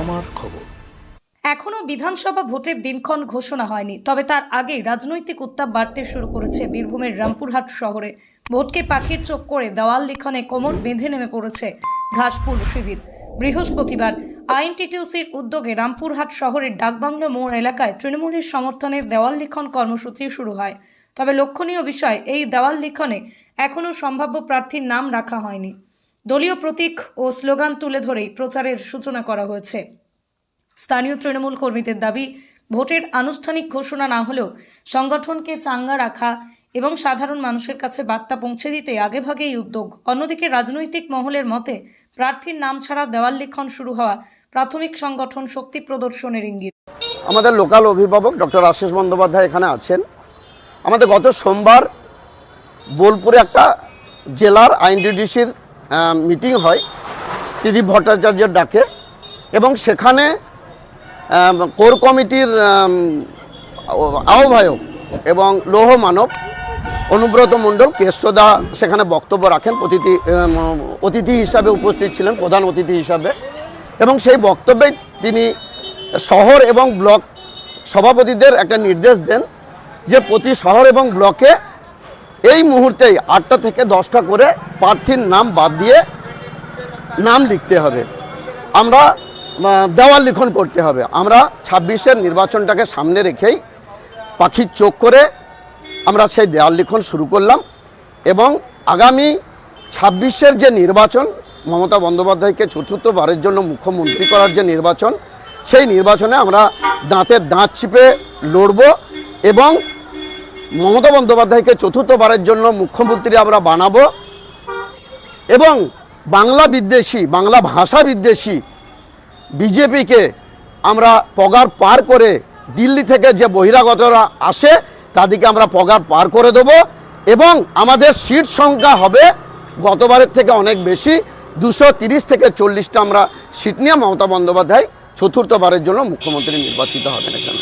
আমার খবর। এখনও বিধানসভা ভোটের দিনক্ষণ ঘোষণা হয়নি, তবে তার আগেই রাজনৈতিক উত্তাপ বাড়তে শুরু করেছে বীরভূমের রামপুরহাট শহরে। ভোটকে পাখির চোখ করে দেওয়াল লিখনে কোমর বেঁধে নেমে পড়েছে ঘাসপুর শিবির। বৃহস্পতিবার আইএনটিটিউসির উদ্যোগে রামপুরহাট শহরের ডাকবাংলো মোড় এলাকায় তৃণমূলের সমর্থনে দেওয়াল লিখন কর্মসূচি শুরু হয়। তবে লক্ষণীয় বিষয়, এই দেওয়াল লিখনে এখনও সম্ভাব্য প্রার্থীর নাম রাখা হয়নি। দলীয় প্রতীক ও স্লোগান তুলে ধরেই প্রচারের সূচনা করা হয়েছে। স্থানীয় তৃণমূল কর্মীদের দাবি, ভোটের আনুষ্ঠানিক ঘোষণা না হলেও সংগঠনকে চাঙ্গা রাখা এবং সাধারণ মানুষের কাছে বার্তা পৌঁছে দিতে আগেভাগে এই উদ্যোগ। অন্যদিকে রাজনৈতিক মহলের মতে, প্রার্থীর নাম ছাড়া দেওয়াল লিখন শুরু হওয়া প্রাথমিক সংগঠন শক্তি প্রদর্শনের ইঙ্গিত। আমাদের লোকাল অভিভাবক ডক্টর আশিস বন্দ্যোপাধ্যায় এখানে আছেন। আমাদের গত সোমবার বোলপুরে একটা জেলার আইনডিডিসির মিটিং হয়। ত্রিদীপ ভট্টাচার্যের ডাকে এবং সেখানে কোর কমিটির আহ্বায়ক এবং লৌহ মানব অনুব্রত মণ্ডল কেষ্টদা সেখানে বক্তব্য রাখেন। অতিথি অতিথি হিসাবে উপস্থিত ছিলেন, প্রধান অতিথি হিসাবে। এবং সেই বক্তব্যে তিনি শহর এবং ব্লক সভাপতিদের একটা নির্দেশ দেন যে প্রতি শহর এবং ব্লকে এই মুহূর্তেই আটটা থেকে দশটা করে প্রার্থীর নাম বাদ দিয়ে নাম লিখতে হবে। আমরা দেওয়াল লিখন করতে হবে। আমরা ছাব্বিশের নির্বাচনটাকে সামনে রেখেই পাখির চোখ করে আমরা সেই দেওয়াল লিখন শুরু করলাম এবং আগামী ছাব্বিশের যে নির্বাচন, মমতা বন্দ্যোপাধ্যায়কে চতুর্থবারের জন্য মুখ্যমন্ত্রী করার যে নির্বাচন, সেই নির্বাচনে আমরা দাঁতের দাঁত চিপে লড়ব এবং মমতা বন্দ্যোপাধ্যায়কে চতুর্থবারের জন্য মুখ্যমন্ত্রী আমরা বানাবো। এবং বাংলা বিদ্বেষী, বাংলা ভাষা বিদ্বেষী বিজেপিকে আমরা পগার পার করে দিল্লি থেকে যে বহিরাগতরা আসে, তাদেরকে আমরা পগার পার করে দেব। এবং আমাদের সিট সংখ্যা হবে গতবারের থেকে অনেক বেশি, দুশো তিরিশ থেকে চল্লিশটা আমরা সিট নিয়ে মমতা বন্দ্যোপাধ্যায় চতুর্থবারের জন্য মুখ্যমন্ত্রী নির্বাচিত হবেন এখানে।